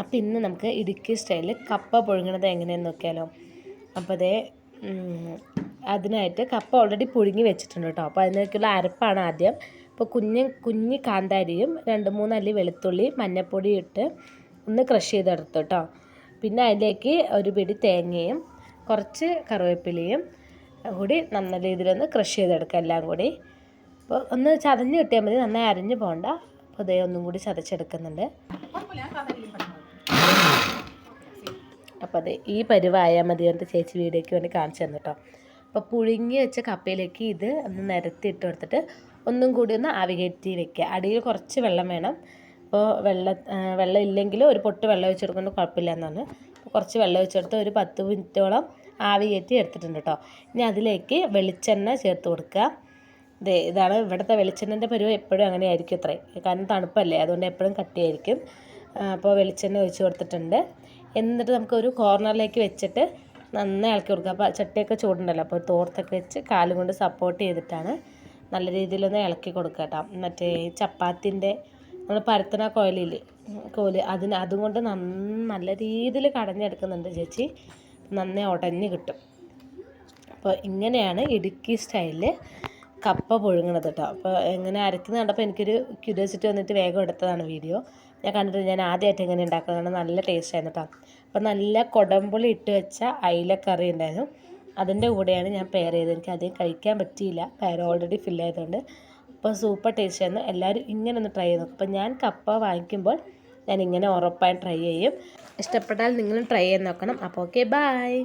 അപ്പോൾ ഇന്ന് നമുക്ക് ഇടുക്കി സ്റ്റൈലിൽ കപ്പ പുഴുങ്ങണത് എങ്ങനെയെന്ന് നോക്കിയാലോ. അപ്പോൾ അതേ അതിനായിട്ട് കപ്പ ഓൾറെഡി പുഴുങ്ങി വെച്ചിട്ടുണ്ട് കേട്ടോ. അപ്പോൾ അതിനേക്കുള്ള അരപ്പാണ് ആദ്യം. അപ്പോൾ കുഞ്ഞ് കുഞ്ഞ് കാന്താരിയും രണ്ട് മൂന്ന് അല്ലി വെളുത്തുള്ളി മഞ്ഞൾപ്പൊടി ഇട്ട് ഒന്ന് ക്രഷ് ചെയ്തെടുത്തു കേട്ടോ. പിന്നെ അതിലേക്ക് ഒരു പിടി തേങ്ങയും കുറച്ച് കറിവേപ്പിലയും കൂടി നല്ല രീതിയിലൊന്ന് ക്രഷ് ചെയ്തെടുക്കുക എല്ലാം കൂടി. അപ്പോൾ ഒന്ന് ചതഞ്ഞ് കിട്ടിയാൽ മതി നന്നായി അരിഞ്ഞ് പോകണ്ട അപ്പോൾ ഇതേ ഒന്നും കൂടി ചതച്ചെടുക്കുന്നുണ്ട്. അപ്പോൾ അതെ ഈ പരുവായാൽ മതി എന്നിട്ട് ചേച്ചി വീഡിയോയ്ക്ക് വേണ്ടി കാണിച്ചു തന്നു കേട്ടോ. അപ്പോൾ പുഴുങ്ങി വെച്ച കപ്പയിലേക്ക് ഇത് ഒന്ന് നിരത്തി ഇട്ട് കൊടുത്തിട്ട് ഒന്നും കൂടി ഒന്ന് ആവികയറ്റി വെക്കുക. അടിയിൽ കുറച്ച് വെള്ളം വേണം. അപ്പോൾ വെള്ളം വെള്ളം ഇല്ലെങ്കിൽ ഒരു പൊട്ട് വെള്ളം വെച്ച് കൊടുക്കുന്നത് കുഴപ്പമില്ല എന്നാണ്. കുറച്ച് വെള്ളം വെച്ചെടുത്ത് ഒരു പത്ത് മിനിറ്റോളം ആവി കയറ്റി എടുത്തിട്ടുണ്ട് കേട്ടോ. ഇനി അതിലേക്ക് വെളിച്ചെണ്ണ ചേർത്ത് കൊടുക്കുക. ദേ ഇതാണ് ഇവിടുത്തെ വെളിച്ചെണ്ണന്റെ പരിവ് എപ്പോഴും അങ്ങനെ ആയിരിക്കും അത്രേ കാരണം തണുപ്പല്ലേ അതുകൊണ്ട് എപ്പോഴും കട്ടിയായിരിക്കും. അപ്പോൾ വെളിച്ചെണ്ണ ഒഴിച്ച് കൊടുത്തിട്ടുണ്ട്. എന്നിട്ട് നമുക്ക് ഒരു കോർണറിലേക്ക് വെച്ചിട്ട് നന്നായി ഇളക്കി കൊടുക്കുക. അപ്പോൾ ചട്ടിയൊക്കെ ചൂടുണ്ടല്ലോ അപ്പോൾ തോർത്തൊക്കെ വെച്ച് കാലും കൊണ്ട് സപ്പോർട്ട് ചെയ്തിട്ടാണ് നല്ല രീതിയിലൊന്ന് ഇളക്കി കൊടുക്കുക കേട്ടോ. മറ്റേ ചപ്പാത്തിന്റെ നമ്മൾ പരത്തണ കോയിലിൽ കോൽ അതിന് അതുകൊണ്ട് നല്ല രീതിയിൽ കടഞ്ഞെടുക്കുന്നുണ്ട് ചേച്ചി. നന്നായി ഉടഞ്ഞ് കിട്ടും. അപ്പോൾ ഇങ്ങനെയാണ് ഇടുക്കി സ്റ്റൈലിൽ കപ്പ പുഴുങ്ങണത് കേട്ടോ. അപ്പോൾ എങ്ങനെ അരക്കുന്നത് കണ്ടപ്പോൾ എനിക്കൊരു ക്യൂരിയോസിറ്റി വന്നിട്ട് വേഗം എടുത്തതാണ് വീഡിയോ ഞാൻ കണ്ടിട്ട് ഞാൻ ആദ്യമായിട്ട് എങ്ങനെ ഉണ്ടാക്കുന്നതാണ്. നല്ല ടേസ്റ്റ് ആയിരുന്നു കേട്ടോ. അപ്പോൾ നല്ല കുടമ്പുളി ഇട്ട് വെച്ച അയിലക്കറി ഉണ്ടായിരുന്നു. അതിന്റെ കൂടെയാണ് ഞാൻ പെയർ ചെയ്തത്. എനിക്ക് അധികം കഴിക്കാൻ പറ്റിയില്ല. പെയർ ഓൾറെഡി ഫില്ല് ആയതുകൊണ്ട്. അപ്പോൾ സൂപ്പർ ടേസ്റ്റ് ആയിരുന്നു. എല്ലാവരും ഇങ്ങനെ ഒന്ന് ട്രൈ ചെയ്ത് അപ്പോൾ ഞാൻ കപ്പ വാങ്ങിക്കുമ്പോൾ ഞാൻ ഇങ്ങനെ ഉറപ്പായും ട്രൈ ചെയ്യും. ഇഷ്ടപ്പെട്ടാൽ നിങ്ങളും ട്രൈ ചെയ്ത് നോക്കണം. അപ്പോൾ ഓക്കെ ബായ്